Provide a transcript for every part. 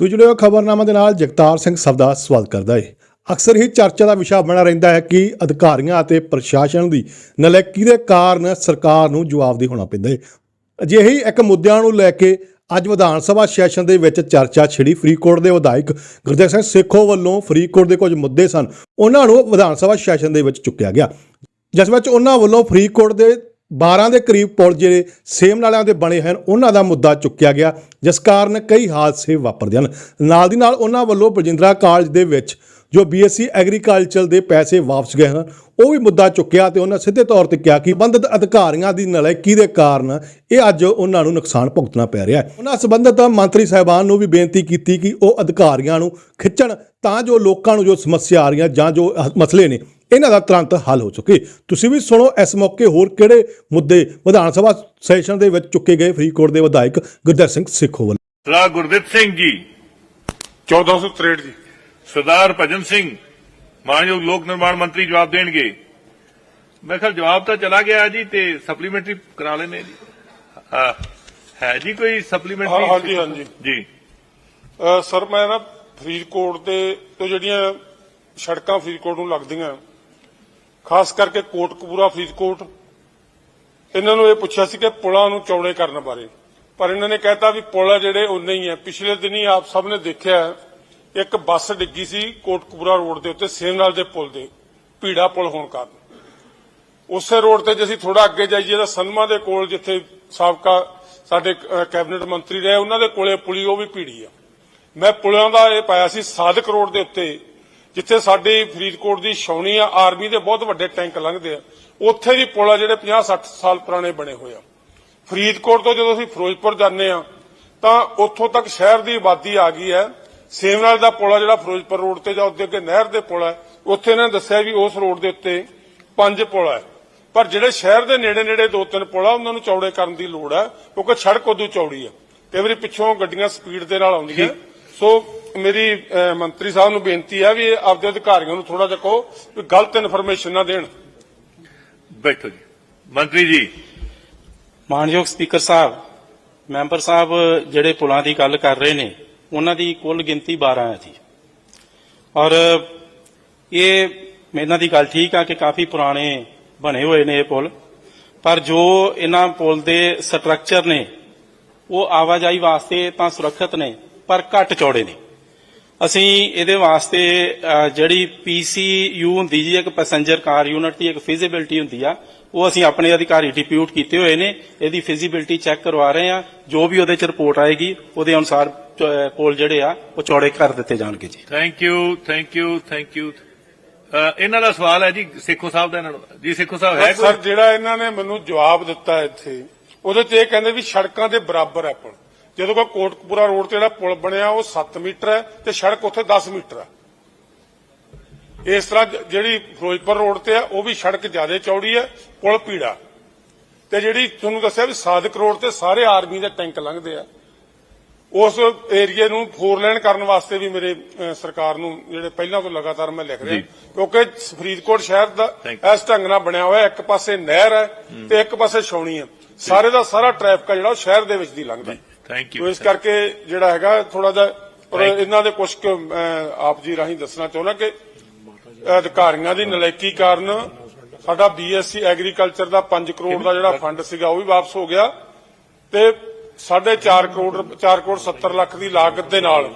ਤੁਸੀਂ ਜੁੜੇ ਹੋ ਖਬਰਨਾਮਾ ਦੇ ਨਾਲ ਜਗਤਾਰ ਸਿੰਘ ਸਬਦਾ ਸਵਾਲ ਕਰਦਾ ਏ। ਅਕਸਰ ਹੀ ਚਰਚਾ ਦਾ ਵਿਸ਼ਾ ਬਣਾ ਰਹਿੰਦਾ ਹੈ ਕਿ ਅਧਿਕਾਰੀਆਂ ਅਤੇ ਪ੍ਰਸ਼ਾਸਨ ਦੀ ਨਲਾਇਕੀ ਦੇ ਕਾਰਨ ਸਰਕਾਰ ਨੂੰ ਜਵਾਬਦੇਹ ਹੋਣਾ ਪੈਂਦਾ ਹੈ ਅਜਿਹੇ ਇੱਕ ਮੁੱਦਿਆਂ ਨੂੰ ਲੈ ਕੇ ਅੱਜ ਵਿਧਾਨ ਸਭਾ ਸੈਸ਼ਨ ਦੇ ਵਿੱਚ ਚਰਚਾ ਛਿੜੀ ਫਰੀਦਕੋਟ ਦੇ ਵਿਧਾਇਕ ਗੁਰਦੇਵ ਸਿੰਘ ਸੇਖੋ ਵੱਲੋਂ ਫਰੀਦਕੋਟ ਦੇ ਕੁਝ ਮੁੱਦੇ ਸਨ। ਉਹਨਾਂ ਨੂੰ ਵਿਧਾਨ ਸਭਾ ਸੈਸ਼ਨ ਦੇ ਵਿੱਚ ਚੁੱਕਿਆ ਗਿਆ। ਜਿਸ ਵਿੱਚ ਉਹਨਾਂ ਵੱਲੋਂ ਫਰੀਦਕੋਟ ਦੇ 12 ਦੇ ਕਰੀਬ ਪੁਲ ਜਿਹੜੇ ਸੇਮ ਨਾਲਿਆਂ ਦੇ ਬਣੇ ਹਨ, ਉਹਨਾਂ ਦਾ ਮੁੱਦਾ ਚੁੱਕਿਆ ਗਿਆ, ਜਿਸ ਕਾਰਨ ਕਈ ਹਾਦਸੇ ਵਾਪਰਦੇ ਹਨ। ਨਾਲ ਦੀ ਨਾਲ ਉਹਨਾਂ ਵੱਲੋਂ ਬਜਿੰਦਰਾ ਕਾਲਜ ਦੇ ਵਿੱਚ ਜੋ ਬੀਐਸਸੀ ਐਗਰੀਕਲਚਰ ਦੇ ਪੈਸੇ ਵਾਪਸ ਗਏ ਹਨ, ਉਹ ਵੀ ਮੁੱਦਾ ਚੁੱਕਿਆ ਤੇ ਉਹਨਾਂ ਸਿੱਧੇ ਤੌਰ ਤੇ ਕਿਹਾ ਕਿ ਬੰਦਤ ਅਧਿਕਾਰੀਆਂ ਦੀ ਨਲਾਇਕੀ ਦੇ ਕਾਰਨ ਇਹ ਅੱਜ ਉਹਨਾਂ ਨੂੰ ਨੁਕਸਾਨ ਭੁਗਤਣਾ ਪੈ ਰਿਹਾ ਹੈ। ਉਹਨਾਂ ਸੰਬੰਧਤ ਮੰਤਰੀ ਸਾਹਿਬਾਨ ਨੂੰ ਵੀ ਬੇਨਤੀ ਕੀਤੀ ਕਿ ਉਹ ਅਧਿਕਾਰੀਆਂ ਨੂੰ ਖਿੱਚਣ ਤਾਂ ਜੋ ਲੋਕਾਂ ਨੂੰ ਜੋ ਸਮੱਸਿਆ ਆ ਰਹੀਆਂ ਜਾਂ ਜੋ ਮਸਲੇ ਨੇ ਇਹਨਾਂ ਦਾ ਤੁਰੰਤ ਹੱਲ ਹੋ ਚੁੱਕੇ। ਤੁਸੀਂ ਵੀ ਸੁਣੋ ਇਸ ਮੌਕੇ ਹੋਰ ਕਿਹੜੇ ਮੁੱਦੇ ਵਿਧਾਨ ਸਭਾ ਸੈਸ਼ਨ ਦੇ ਵਿੱਚ ਚੁੱਕੇ ਗਏ ਫਰੀਦਕੋਟ ਦੇ ਵਿਧਾਇਕ ਗੁਰਦਰ ਸਿੰਘ ਸਿੱਖੋ ਵੱਲੋਂ। ਸਰਦਾਰ ਗੁਰਦਿੱਤ ਸਿੰਘ ਜੀ 1463 ਜੀ। ਸਰਦਾਰ ਭਜਨ ਸਿੰਘ ਮਾਨਯੋਗ ਲੋਕ ਨਿਰਮਾਣ ਮੰਤਰੀ ਜਵਾਬ ਦੇਣਗੇ। ਮੈਂ ਖਿਆਲ ਜਵਾਬ ਤਾਂ ਚਲਾ ਗਿਆ ਜੀ ਤੇ ਸਪਲੀਮੈਂਟਰੀ ਕਰਾ ਲੈਨੇ ਜੀ। ਹਾਂ, ਹੈ ਜੀ ਕੋਈ ਸਪਲੀਮੈਂਟਰੀ ਹਾਂ, ਹਾਂਜੀ, ਹਾਂਜੀ। ਜੀ। ਅਹ ਸਰ ਮੈਂ ਨਾ ਫਰੀਦਕੋਟ ਦੇ ਤੋਂ ਜਿਹੜੀਆਂ ਸੜਕਾਂ ਫਰੀਦਕੋਟ ਨੂੰ ਲੱਗਦੀਆਂ ਖਾਸ ਕਰਕੇ ਕੋਟਕਪੂਰਾ ਫਰੀਦਕੋਟ। ਇਹਨਾਂ ਨੂੰ ਇਹ ਪੁੱਛਿਆ ਸੀ ਕਿ ਪੁਲਾਂ ਨੂੰ ਚੌੜੇ ਕਰਨ ਬਾਰੇ। ਪਰ ਇਹਨਾਂ ਨੇ ਕਹਿਤਾ ਵੀ ਪੁਲ ਜਿਹੜੇ ਉਨੇ ਹੀ ਹੈ ਪਿਛਲੇ ਦਿਨੀ ਆਪ ਸਭ ਨੇ ਦੇਖਿਆ, ਇੱਕ ਬੱਸ ਡਿੱਗੀ ਸੀ ਕੋਟਕਪੂਰਾ ਰੋਡ ਦੇ ਉੱਤੇ ਸੇਮਨਾਲ ਦੇ ਪੁਲ ਦੇ, ਭੀੜਾ ਪੁਲ ਹੋਣ ਕਾਰਨ। ਉਸੇ ਰੋਡ ਤੇ ਜੇ ਅਸੀਂ ਥੋੜਾ ਅੱਗੇ ਜਾਈਏ ਤਾਂ ਸਨਮਾ ਦੇ ਕੋਲ ਜਿੱਥੇ ਸਾਬਕਾ ਸਾਡੇ ਕੈਬਨਿਟ ਮੰਤਰੀ ਰਹੇ, ਉਹਨਾਂ ਦੇ ਕੋਲੇ ਪੁਲੀ, ਉਹ ਵੀ ਭੀੜੀ ਆ। ਮੈਂ ਪੁਲਾਂ ਦਾ ਇਹ ਪਾਇਆ ਸੀ, ਸਾਦਕ ਰੋਡ ਦੇ ਉੱਤੇ ਜਿੱਥੇ ਸਾਡੀ ਫਰੀਦਕੋਟ ਦੀ ਛਾਉਣੀ ਆ ਆਰਮੀ ਦੇ ਬਹੁਤ ਵੱਡੇ ਟੈਂਕ ਲੰਘਦੇ ਆ ਉੱਥੇ ਵੀ ਪੁਲ ਆ ਜਿਹੜੇ 50 60 ਸਾਲ ਪੁਰਾਣੇ ਬਣੇ ਹੋਏ ਆ। ਫਰੀਦਕੋਟ ਤੋਂ ਜਦੋਂ ਅਸੀਂ ਫਿਰੋਜ਼ਪੁਰ ਜਾਂਦੇ ਆ ਤਾਂ ਉੱਥੋਂ ਤੱਕ ਸ਼ਹਿਰ ਦੀ ਆਬਾਦੀ ਆ ਗਈ ਹੈ। ਸੇਮਨਾਲ ਦਾ ਪੁਲ ਆ ਜਿਹੜਾ ਫਿਰੋਜ਼ਪੁਰ ਰੋਡ ਤੇ ਜਾਂ ਉੱਤੇ ਅੱਗੇ ਨਹਿਰ ਦੇ ਪੁਲ ਹੈ ਉੱਥੇ ਇਹਨਾਂ ਨੇ ਦੱਸਿਆ ਵੀ ਉਸ ਰੋਡ ਦੇ ਉੱਤੇ ਪੰਜ ਪੁਲ ਹੈ। ਪਰ ਜਿਹੜੇ ਸ਼ਹਿਰ ਦੇ ਨੇੜੇ ਨੇੜੇ ਦੋ ਤਿੰਨ ਪੁਲ ਆ ਉਹਨਾਂ ਨੂੰ ਚੌੜੇ ਕਰਨ ਦੀ ਲੋੜ ਹੈ ਕਿਉਂਕਿ ਸੜਕ ਉਦੋਂ ਚੌੜੀ ਹੈ। ਕਈ ਵਾਰੀ ਪਿੱਛੋਂ ਗੱਡੀਆਂ ਸਪੀਡ ਦੇ ਨਾਲ ਆਉਂਦੀਆਂ। ਸੋ ਮੇਰੀ ਮੰਤਰੀ ਸਾਹਿਬ ਨੂੰ ਬੇਨਤੀ ਹੈ ਵੀ ਆਪਦੇ ਅਧਿਕਾਰੀਆਂ ਨੂੰ ਥੋੜਾ ਜਿਹਾ ਕਹੋ ਵੀ ਗਲਤ ਇਨਫੋਰਮੇਸ਼ਨ ਨਾ ਦੇਣ। ਬੈਠੋ ਜੀ। ਮੰਤਰੀ ਜੀ। ਮਾਨਯੋਗ ਸਪੀਕਰ ਸਾਹਿਬ ਮੈਂਬਰ ਸਾਹਿਬ ਜਿਹੜੇ ਪੁਲਾਂ ਦੀ ਗੱਲ ਕਰ ਰਹੇ ਨੇ ਉਹਨਾਂ ਦੀ ਕੁੱਲ ਗਿਣਤੀ 12 ਹੈ ਜੀ। ਔਰ ਇਹ ਇਹਨਾਂ ਦੀ ਗੱਲ ਠੀਕ ਆ ਕਿ ਕਾਫੀ ਪੁਰਾਣੇ ਬਣੇ ਹੋਏ ਨੇ ਇਹ ਪੁਲ ਪਰ ਜੋ ਇਹਨਾਂ ਪੁਲ ਦੇ ਸਟਰਕਚਰ ਨੇ ਉਹ ਆਵਾਜਾਈ ਵਾਸਤੇ ਤਾਂ ਸੁਰੱਖਿਅਤ ਨੇ ਪਰ ਘੱਟ ਚੌੜੇ ਨੇ। ਅਸੀਂ ਇਹਦੇ ਵਾਸਤੇ ਜਿਹੜੀ ਪੀਸੀਯੂ ਹੁੰਦੀ ਜੀ ਇੱਕ ਪੈਸੇਂਜਰ ਕਾਰ ਯੂਨਿਟ ਦੀ ਇੱਕ ਫਿਜ਼ੀਬਿਲਟੀ ਹੁੰਦੀ ਆ ਉਹ ਅਸੀਂ ਆਪਣੇ ਅਧਿਕਾਰੀ ਡਿਪਿਊਟ ਕੀਤੇ ਹੋਏ ਨੇ। ਇਹਦੀ ਫਿਜ਼ੀਬਿਲਟੀ ਚੈੱਕ ਕਰਵਾ ਰਹੇ ਆ। ਜੋ ਵੀ ਉਹਦੇ ਚ ਰਿਪੋਰਟ ਆਏਗੀ ਉਹਦੇ ਅਨੁਸਾਰ ਪੁਲ ਜਿਹੜੇ ਆ ਉਹ ਚੌੜੇ ਕਰ ਦਿੱਤੇ ਜਾਣਗੇ ਜੀ। Thank you thank you thank you ਇਹਨਾਂ ਦਾ ਸਵਾਲ ਹੈ ਜੀ ਸੇਖੋ ਸਾਹਿਬ ਦਾ ਇਹਨਾਂ ਨੂੰ। ਜੀ ਸੇਖੋ ਸਾਹਿਬ ਹੈ ਸਰ ਜਿਹੜਾ ਇਹਨਾਂ ਨੇ ਮੈਨੂੰ ਜਵਾਬ ਦਿੱਤਾ ਇੱਥੇ ਉਹਦੇ ਤੇ ਇਹ ਕਹਿੰਦੇ ਵੀ ਸੜਕਾਂ ਦੇ ਬਰਾਬਰ ਹੈ ਪੁਲ। ਜਦੋਂ ਕੋ ਕੋਟਕਪੂਰਾ ਰੋਡ ਤੇ ਜਿਹੜਾ ਪੁਲ ਬਣਿਆ ਉਹ 7 ਮੀਟਰ ਹੈ ਤੇ ਸੜਕ ਉੱਥੇ 10 ਮੀਟਰ ਹੈ। ਇਸ ਤਰ੍ਹਾਂ ਜਿਹੜੀ ਫਿਰੋਜ਼ਪੁਰ ਰੋਡ ਤੇ ਆ ਉਹ ਵੀ ਸੜਕ ਜ਼ਿਆਦਾ ਚੌੜੀ ਹੈ ਪੁਲ ਪੀੜਾ। ਤੇ ਜਿਹੜੀ ਤੁਹਾਨੂੰ ਦੱਸਿਆ ਵੀ ਸਾਦਕ ਰੋਡ ਤੇ ਸਾਰੇ ਆਰਮੀ ਦੇ ਟੈਂਕ ਲੰਘਦੇ ਆ। ਉਸ ਏਰੀਏ ਨੂੰ ਫੋਰ ਲੈਣ ਕਰਨ ਵਾਸਤੇ ਵੀ ਮੇਰੇ ਸਰਕਾਰ ਨੂੰ ਜਿਹੜੇ ਪਹਿਲਾਂ ਤੋਂ ਲਗਾਤਾਰ ਮੈਂ ਲਿਖ ਰਿਹਾ। ਕਿਉਂਕਿ ਫਰੀਦਕੋਟ ਸ਼ਹਿਰ ਦਾ. ਇਸ ਢੰਗ ਨਾਲ ਬਣਿਆ ਹੋਇਆ ਇੱਕ ਪਾਸੇ ਨਹਿਰ ਹੈ ਤੇ ਇੱਕ ਪਾਸੇ ਛਾਉਣੀ ਹੈ। ਸਾਰੇ ਦਾ ਸਾਰਾ ਟ੍ਰੈਫਿਕ ਜਿਹੜਾ ਉਹ ਸ਼ਹਿਰ ਦੇ ਵਿੱਚ ਦੀ ਲੰਘਦਾ। ਥੈਂਕ ਯੂ ਇਸ ਕਰਕੇ ਜਿਹੜਾ ਹੈਗਾ ਥੋੜਾ ਜਿਹਾ ਪਰ. ਇਹਨਾਂ ਦੇ ਕੁਝ ਆਪ ਜੀ ਰਾਹੀਂ ਦੱਸਣਾ ਚਾਹੁੰਦਾ ਕਿ ਅਧਿਕਾਰੀਆਂ ਦੀ ਨਲਾਇਕੀ ਕਾਰਨ ਸਾਡਾ ਬੀਐਸਸੀ ਐਗਰੀਕਲਚਰ ਦਾ 5 ਕਰੋੜ ਦਾ ਜਿਹੜਾ ਫੰਡ ਸੀਗਾ ਉਹ ਵੀ ਵਾਪਸ ਹੋ ਗਿਆ ਤੇ 4.5 ਕਰੋੜ 4 ਕਰੋੜ 70 ਲੱਖ ਦੀ ਲਾਗਤ ਦੇ ਨਾਲ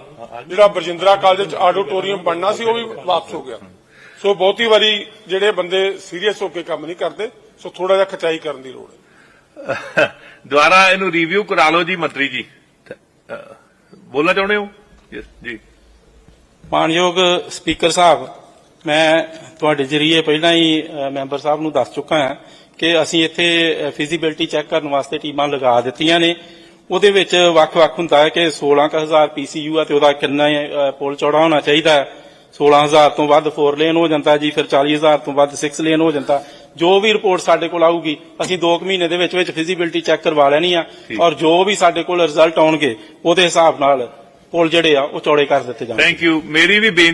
ਜਿਹੜਾ ਬਰਜਿੰਦਰਾ ਕਾਲਜ ਚ ਆਡੀਟੋਰੀਅਮ ਬਣਨਾ ਸੀ ਉਹ ਵੀ ਵਾਪਸ ਹੋ ਗਿਆ। ਸੋ ਬਹੁਤੀ ਵਾਰੀ ਜਿਹੜੇ ਬੰਦੇ ਸੀਰੀਅਸ ਹੋ ਕੇ ਕੰਮ ਨਹੀਂ ਕਰਦੇ ਸੋ ਥੋੜਾ ਜਿਹਾ ਖਚਾਈ ਕਰਨ ਦੀ ਲੋੜ ਹੈ। ਦੁਬਾਰਾ ਇਹਨੂੰ ਰਿਵਿਊ ਕਰਾ ਲਓ ਜੀ ਮੰਤਰੀ ਜੀ। ਬੋਲਣਾ ਚਾਹੁੰਦੇ ਹੋ? ਜੀ। ਮਾਨਯੋਗ ਸਪੀਕਰ ਸਾਹਿਬ ਮੈਂ ਤੁਹਾਡੇ ਜਰੀਏ ਪਹਿਲਾਂ ਹੀ ਮੈਂਬਰ ਸਾਹਿਬ ਨੂੰ ਦੱਸ ਚੁੱਕਾ ਹਾਂ ਕਿ ਅਸੀਂ ਇੱਥੇ ਫਿਜ਼ੀਬਿਲਟੀ ਚੈੱਕ ਕਰਨ ਵਾਸਤੇ ਟੀਮਾਂ ਲਗਾ ਦਿੱਤੀਆਂ ਨੇ। ਉਹਦੇ ਵਿੱਚ ਵੱਖ-ਵੱਖ ਹੁੰਦਾ ਹੈ ਕਿ 16000 ਪੀਸੀਯੂ ਆ ਤੇ ਉਹਦਾ ਕਿੰਨਾ ਅ, ਪੁਲ ਚੌੜਾ ਹੋਣਾ ਚਾਹੀਦਾ ਹੈ। 16000 ਤੋਂ ਵੱਧ 4 ਲੇਨ ਹੋ ਜਾਂਦਾ ਜੀ ਫਿਰ 40000 ਤੋਂ ਵੱਧ 6 ਲੇਨ ਹੋ ਜਾਂਦਾ। ਜੋ ਵੀ ਰਿਪੋਰਟ ਸਾਡੇ ਕੋਲ ਆਊਗੀ ਅਸੀਂ 2 ਮਹੀਨੇ ਦੇ ਵਿੱਚ ਵਿੱਚ ਫਿਜ਼ੀਬਿਲਟੀ ਚੈੱਕ ਕਰਵਾ ਲੈਣੀ ਆ ਔਰ ਜੋ ਵੀ ਸਾਡੇ ਕੋਲ ਰਿਜ਼ਲਟ ਆਉਣਗੇ ਉਹਦੇ ਹਿਸਾਬ ਨਾਲ ਪੁਲ ਜਿਹੜੇ ਆ ਉਹ ਚੌੜੇ ਕਰ ਦਿੱਤੇ ਜਾਣਗੇ। ਥੈਂਕ ਯੂ ਮੇਰੀ ਵੀ ਬੇਨਤੀ